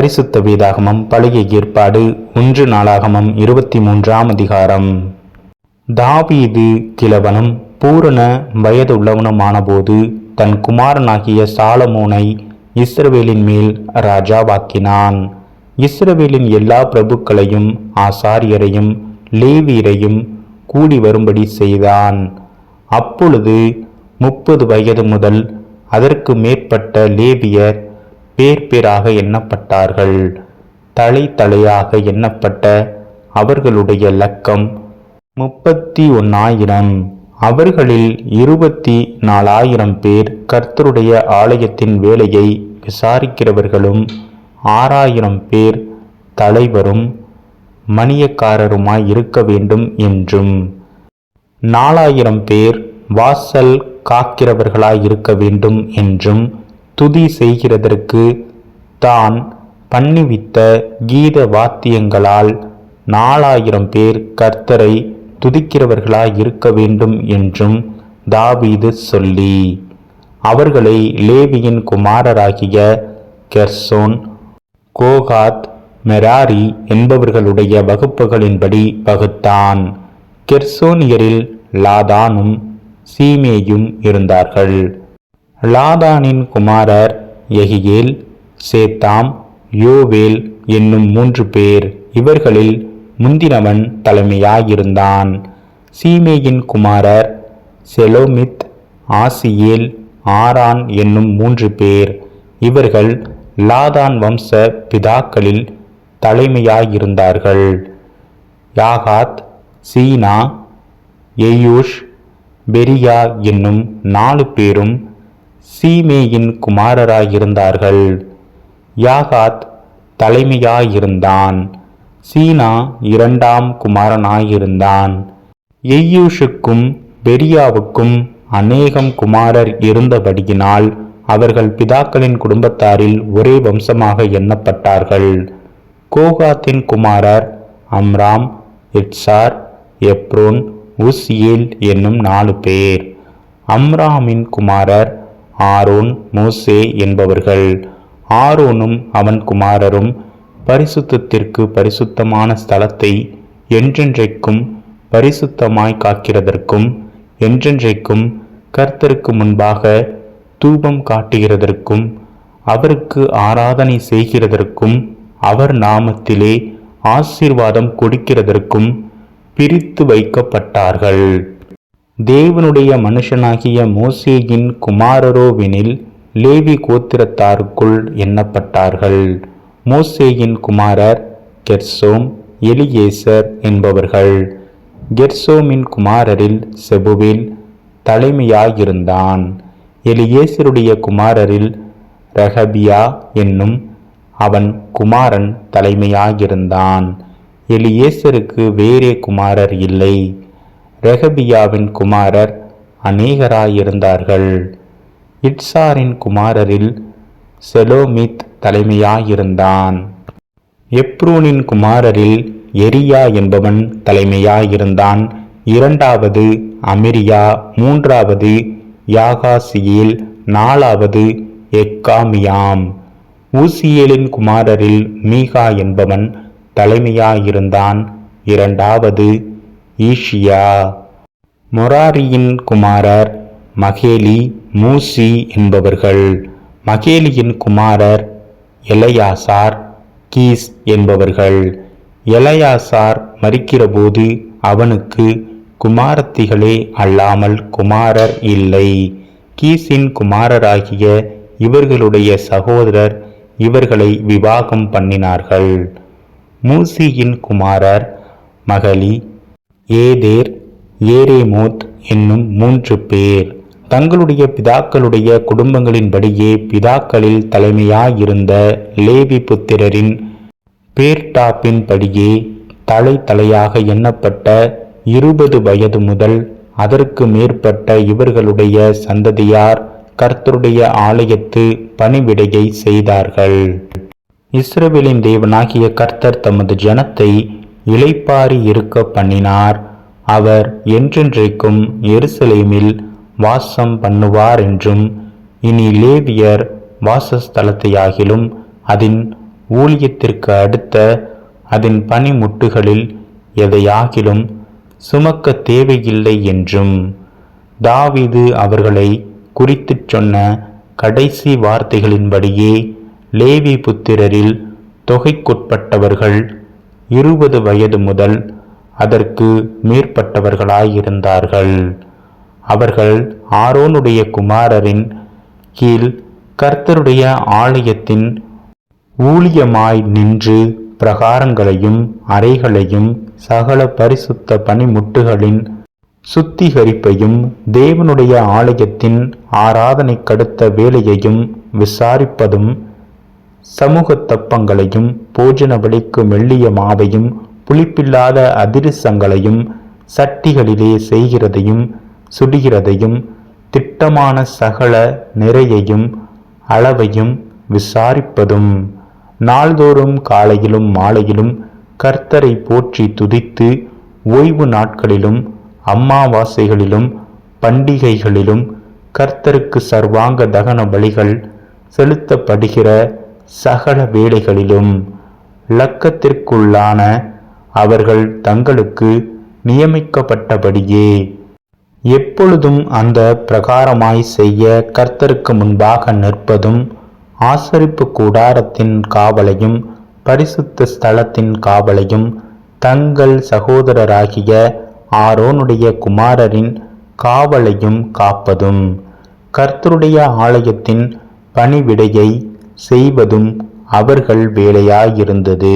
பரிசுத்த வேதாகமம் பழைய ஏற்பாடு ஒன்று நாளாகமம் இருபத்தி மூன்றாம் அதிகாரம். தாவீது கிழவனும் பூரண வயதுள்ளவனுமானபோது தன் குமாரனாகிய சாலமோனை இஸ்ரவேலின் மேல் ராஜாவாக்கினான். இஸ்ரவேலின் எல்லா பிரபுக்களையும் ஆசாரியரையும் லேவியரையும் கூடி வரும்படி செய்தான். அப்பொழுது முப்பது வயது முதல் அதற்கு மேற்பட்ட லேவியர் பேர் பேராக எண்ணப்பட்டார்கள். தலை தலையாக எண்ணப்பட்ட அவர்களுடைய லக்கம் முப்பத்தி ஒன்னாயிரம் அவர்களில் இருபத்தி நாலாயிரம் பேர் கர்த்தருடைய ஆலயத்தின் வேலையை விசாரிக்கிறவர்களும் ஆறாயிரம் பேர் தலைவரும் மணியக்காரருமாய் இருக்க வேண்டும் என்றும். நாலாயிரம் பேர் வாசல் காக்கிறவர்களாய் இருக்க வேண்டும் என்றும் துதி செய்கிறதற்கு தான் பண்ணிவித்த கீத வாத்தியங்களால் நாலாயிரம் பேர் கர்த்தரை துதிக்கிறவர்களாய் இருக்க வேண்டும் என்றும் தாவீது சொல்லி அவர்களை லேவியின் குமாரராகிய கெர்சோன் கோகாத் மெராரி என்பவர்களுடைய வகுப்புகளின்படி வகுத்தான் கெர்சோனியரில் லாதானும் சீமேயும் இருந்தார்கள். லாதானின் குமாரர் எகியேல் சேத்தாம் யோவேல் என்னும் மூன்று பேர் இவர்களில் முந்தினவன் தலைமையாயிருந்தான். சீமேயின் குமாரர் செலோமித் ஆசியேல் ஆரான் என்னும் மூன்று பேர் இவர்கள் லாதான் வம்ச பிதாக்களில் தலைமையாயிருந்தார்கள். யாகாத் சீனா எயூஷ் பெரியா என்னும் நாலு பேரும் சீமேயின் குமாரராயிருந்தார்கள். யாகாத் தலைமையாயிருந்தான். சீனா இரண்டாம் குமாரனாயிருந்தான். எய்யூஷுக்கும் பெரியாவுக்கும் அநேகம் குமாரர் இருந்தபடியினால் அவர்கள் பிதாக்களின் குடும்பத்தாரில் ஒரே வம்சமாக எண்ணப்பட்டார்கள். கோகாத்தின் குமாரர் அம்ராம் இட்சார் எப்ரோன் உஸ்யேல் என்னும் நாலு பேர். அம்ராமின் குமாரர் ஆரோன் மோசே என்பவர்கள். ஆரோனும் அவன் குமாரரும் பரிசுத்தத்திற்கு பரிசுத்தமான ஸ்தலத்தை என்றென்றைக்கும் பரிசுத்தமாய் காக்கிறதற்கும் என்றென்றைக்கும் கர்த்தருக்கு முன்பாக தூபம் காட்டுகிறதற்கும் அவருக்கு ஆராதனை செய்கிறதற்கும் அவர் நாமத்திலே ஆசீர்வாதம் கொடுக்கிறதற்கும் பிரித்து வைக்கப்பட்டார்கள். தேவனுடைய மனுஷனாகிய மோசேயின் குமாரரோவெனில் லேவி கோத்திரத்தாருக்குள் எண்ணப்பட்டார்கள். மோசேயின் குமாரர் கெர்சோம் எலியேசர் என்பவர்கள். கெர்சோமின் குமாரரில் செபுவில் தலைமையாயிருந்தான். எலியேசருடைய குமாரரில் ரஹபியா என்னும் அவன் குமாரன் தலைமையாயிருந்தான். எலியேசருக்கு வேறே குமாரர் இல்லை. ரெகபியாவின் குமாரர் அநேகராயிருந்தார்கள். இட்சாரின் குமாரரில் செலோமித் தலைமையாயிருந்தான். எப்ரூனின் குமாரரில் எரியா என்பவன் தலைமையாயிருந்தான். இரண்டாவது அமிரியா மூன்றாவது யாகாசியில் நாலாவது எக்காமியாம். ஊசியேலின் குமாரரில் மீகா என்பவன் தலைமையாயிருந்தான். இரண்டாவது ஈஷியா. மொராரியின் குமாரர் மகேலி மூசி என்பவர்கள். மகேலியின் குமாரர் எலையாசார் கீஸ் என்பவர்கள். எலையாசார் மறிக்கிறபோது அவனுக்கு குமாரத்திகளே அல்லாமல் குமாரர் இல்லை. கீஸின் குமாரராகிய இவர்களுடைய சகோதரர் இவர்களை விவாகம் பண்ணினார்கள். மூசியின் குமாரர் மகளி ஏதேர் ஏரேமோத் என்னும் மூன்று பேர். தங்களுடைய பிதாக்களுடைய குடும்பங்களின்படியே பிதாக்களில் தலைமையாயிருந்த லேவி புத்திரரின் பேர்டாப்பின்படியே தலை தலையாக எண்ணப்பட்ட இருபது வயது முதல் அதற்கு மேற்பட்ட இவர்களுடைய சந்ததியார் கர்த்தருடைய ஆலயத்து பணிவிடையை செய்தார்கள். இஸ்ரேலின் தேவனாகிய கர்த்தர் தமது ஜனத்தை இளைப்பாரி இருக்க பண்ணினார். அவர் என்றென்றைக்கும் எருசலேமில் வாசம் பண்ணுவார் என்றும் இனி லேவியர் வாசஸ்தலத்தையாகிலும் அதன் ஊழியத்திற்கு அடுத்த அதன் பனிமுட்டுகளில் எதையாகிலும் சுமக்க தேவையில்லை என்றும் தாவிது அவர்களை குறித்துச் சொன்ன கடைசி வார்த்தைகளின்படியே லேவி புத்திரரில் தொகைக்குட்பட்டவர்கள் இருபது வயது முதல் அதற்கு மேற்பட்டவர்களாயிருந்தார்கள். அவர்கள் ஆரோனுடைய குமாரரின் கீழ் கர்த்தருடைய ஆலயத்தின் ஊழியமாய் நின்று பிரகாரங்களையும் அறைகளையும் சகல பரிசுத்த பணிமுட்டுகளின் சுத்திகரிப்பையும் தேவனுடைய ஆலயத்தின் ஆராதனை கடுத்த வேலையையும் விசாரிப்பதும் சமூக தப்பங்களையும் போஜன வழிக்கு மெல்லிய மாவையும் புளிப்பில்லாத அதிரசங்களையும் சட்டிகளிலே செய்கிறதையும் சுடுகிறதையும் திட்டமான சகல நிறையையும் அளவையும் விசாரிப்பதும் நாள்தோறும் காலையிலும் மாலையிலும் கர்த்தரை போற்றி துதித்து ஓய்வு நாட்களிலும் அம்மாவாசைகளிலும் பண்டிகைகளிலும் கர்த்தருக்கு சர்வாங்க தகன பலிகள் செலுத்தப்படுகிற சகல வேளைகளிலும் லக்கத்திற்குள்ளான அவர்கள் தங்களுக்கு நியமிக்கப்பட்டபடியே. எப்பொழுதும் அந்த பிரகாரமாய் செய்ய கர்த்தருக்கு முன்பாக நிற்பதும் ஆசரிப்பு கூடாரத்தின் காவலையும் பரிசுத்த ஸ்தலத்தின் காவலையும் தங்கள் சகோதரராகிய ஆரோனுடைய குமாரரின் காவலையும் காப்பதும் கர்த்தருடைய ஆலயத்தின் பணிவிடையை செய்வதும் அவர்கள் வேலையாயிருந்தது.